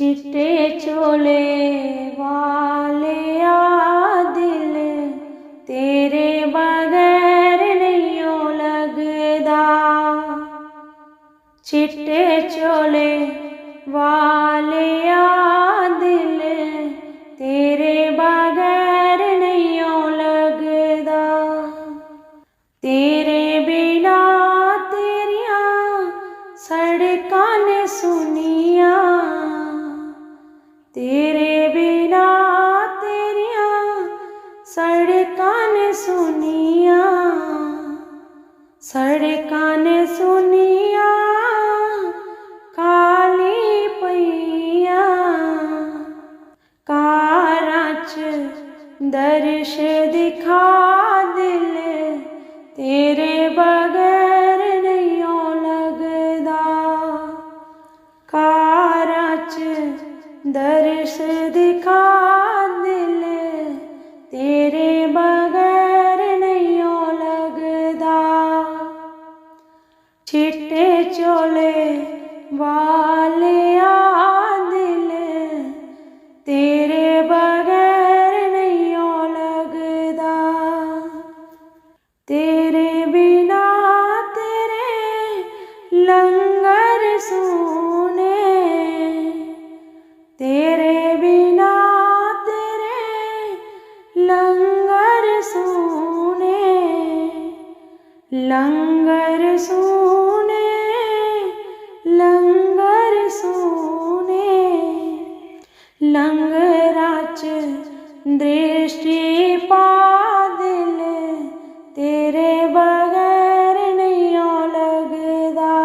चिट्टे चोले वाले दिल तेरे बगैर नहीं लगदा। चिट्टे चोले वाले दिल तेरे बगैर सड़कां ने सुनिया काली पईया कारां च दर्श दिखा दिल तेरे बगैर नहीं ओ लगदा कारां च चिट्टे चोले वाले दिल तेरे बगैर नहीं लगदा। तेरे बिना तेरे लंगर सुने, तेरे बिना तेरे लंगर सुने। लंगर सुने लंगरां च दृष्टि पा तेरे बगैर नहीं लगदा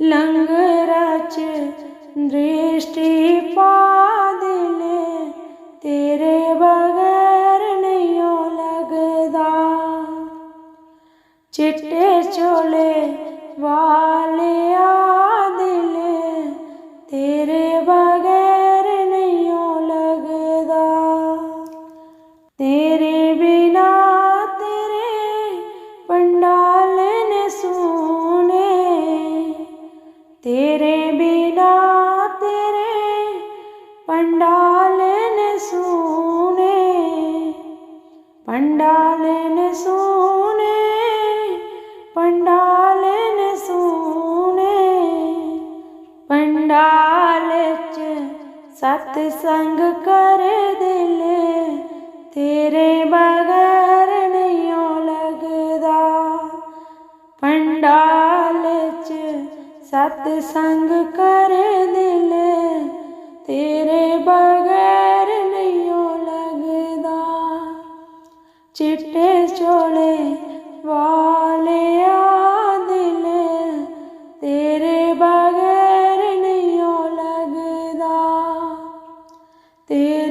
लंगरां च दृष्टि पा तेरे बगैर नहीं लगदा चिट्टे चोले वाले आ तेरे बिना तेरे पंडाल ने सुने तेरे बिना तेरे पंडाल ने सुने पंडाल ने सुने पंडाल ने सुने पंडाल च सतसंग कर दिल तेरे बगैर नहीं लगदा पंडाल च सतसंग कर दिल, तेरे बगैर नहीं लगदा चिट्टे चोले वाले दिल, तेरे बगैर नहीं लगदा तेरे